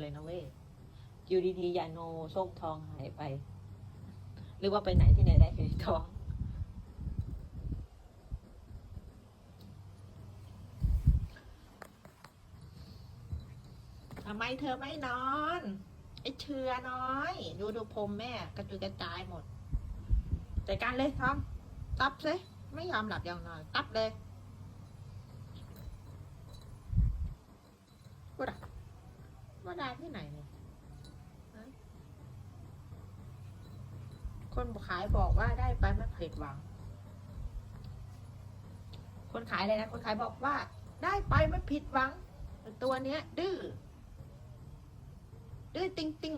เลยนะเว้ยอยู่ดีๆยาโนส้มทองหายไป หรือว่าไปไหนที่ไหนได้เห็นทอง ทำไมเธอไม่นอน ไอ้เชือน้อย ดูดูผมแม่ กระจุยกระจายหมดจัดการเลยทอมตับสิไม่ยอมหลับยาวนอน ตับเลยว่าดาว่าที่ไหนเนี่ยคนขายบอกว่าได้ไปไม่ผิดหวัง คนขายเลยนะ คนขายบอกว่า ได้ไปไม่ผิดหวัง ตัวเนี้ย ดื้อ ดื้อติงติง